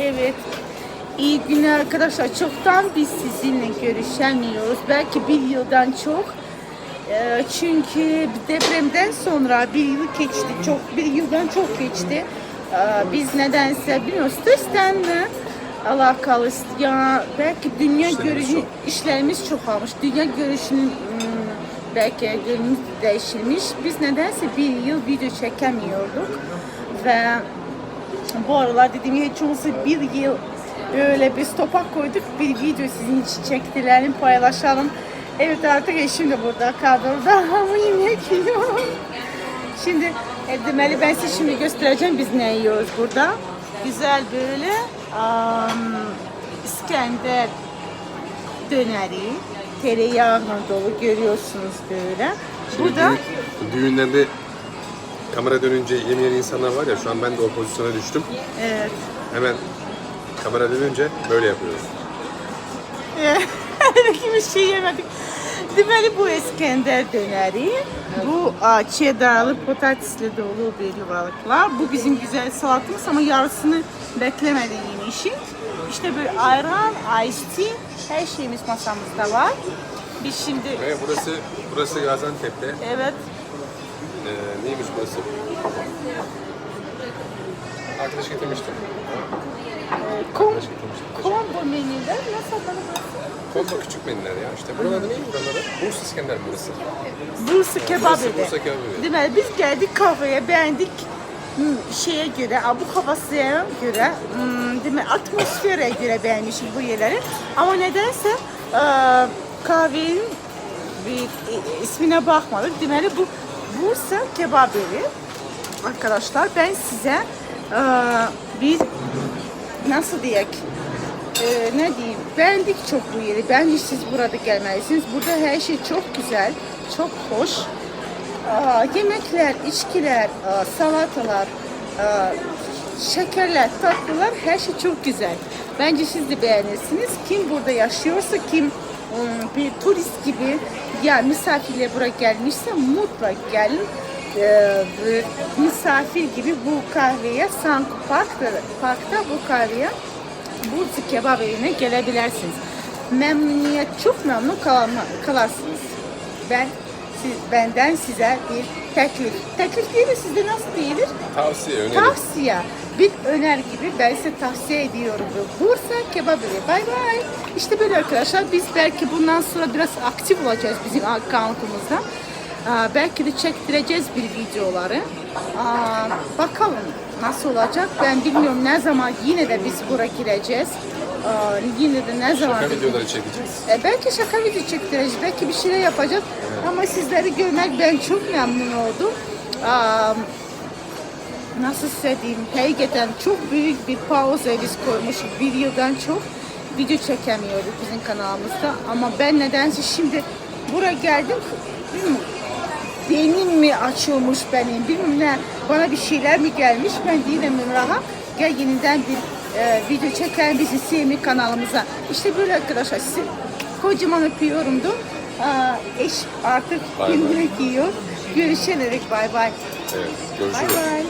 Evet. İyi günler arkadaşlar. Çoktan biz sizinle görüşemiyoruz. Belki bir yıldan çok. Ee, çünkü depremden sonra bir yıl geçti. Çok bir yıldan çok geçti. Ee, biz nedense bilmiyorum stresten mi alakalı ya belki dünya İşlerimiz görüşü çok. işlerimiz. Dünya görüşünün hmm, belki görünümüz değişilmiş. Biz nedense bir yıl video çekemiyorduk ve bu aralar dediğim gibi olmazsa bir yıl böyle bir stopa koyduk. Bir video sizin için çektirelim, paylaşalım. Evet artık eşim de burada kadroda ama yemek yiyor. Şimdi e, demeli ben size şimdi göstereceğim biz ne yiyoruz burada. Güzel böyle am, İskender döneri tereyağına dolu görüyorsunuz böyle. Şimdi Burada düğün- düğünlerde kamera dönünce yemeyen insanlar var ya şu an ben de o pozisyona düştüm. evet, Hemen kamera dönünce böyle yapıyoruz. Kimi şey yemedik. Deməli bu İskender döneri, bu a, cheddarlı patatesli dolu bir balıklar. Bu bizim güzel salatamız ama yarısını beklemeden yemişik. İşte böyle ayran, iced tea, her şeyimiz masamızda var. Biz şimdi, Ve burası burası Gaziantep'te. evet, Ee, neymiş burası? Arkadaş getirmiştim. kom, Arkadaş getirmiştim. combo menüler nasıl adını burası? Kombo küçük menüler ya. İşte buranın adı neydi buranın adı? Burs İskender burası. Bursa kebap Burası evi. Bursa kebap evi. Deməli biz geldik kafeye beğendik hmm, şeye göre, bu havasıya göre, hmm, demek atmosfere göre beğenmişim bu yerleri. Ama nedense e, kahvenin bir e, ismine bakmadık. Deməli bu Bursa kebap evi. Arkadaşlar ben size e, bir nasıl diyek e, ne diyeyim beğendik çok bu yeri. Bence siz burada gelmelisiniz. Burada her şey çok güzel, çok hoş. Aa, yemekler, içkiler, aa, salatalar, aa, şekerler, tatlılar her şey çok güzel. Bence siz de beğenirsiniz. Kim burada yaşıyorsa, kim bir turist gibi ya misafirle buraya gelmişse mutlak gelin. Ee, misafir gibi bu kahveye Sanko Park'ta, Park'ta bu kahveye Bursa Kebap Evi'ne gelebilirsiniz. Memnuniyet çok memnun kalma, kalarsınız. Ben siz benden size bir teklif. Teklif değil mi sizde nasıl değildir? Tavsiye, öneri. Tavsiye. Bir öner gibi ben size tavsiye ediyorum. bu Bursa Kebap Evi. Bay bay. İşte böyle arkadaşlar biz belki bundan sonra biraz aktif olacağız bizim accountımızda. Aa, belki de çektireceğiz bir videoları. Bakalım nasıl olacak ben bilmiyorum ne zaman yine de biz buraya gireceğiz. Aa, yine de ne zaman Şaka videoları çekeceğiz. e, belki şaka video çektireceğiz, belki bir şeyler yapacağız. Ama sizleri görmek ben çok memnun oldum. Aa, nasıl size diyeyim, hakikaten çok büyük bir pauza biz koymuşuz. Bir yıldan çok video çekemiyorduk bizim kanalımızda. Ama ben nedense şimdi buraya geldim, bilmiyorum, beynim mi açılmış benim, bilmem ne, bana bir şeyler mi gelmiş, ben değilim rahat. Gel yeniden bir e, video çekelim bizim Semi kanalımıza. İşte böyle arkadaşlar, sizi kocaman öpüyorum da. Aa, eş artık Bay bay. günlük giyiyor. Görüşerek bay bay. Evet, Bay görüşürüz. bay.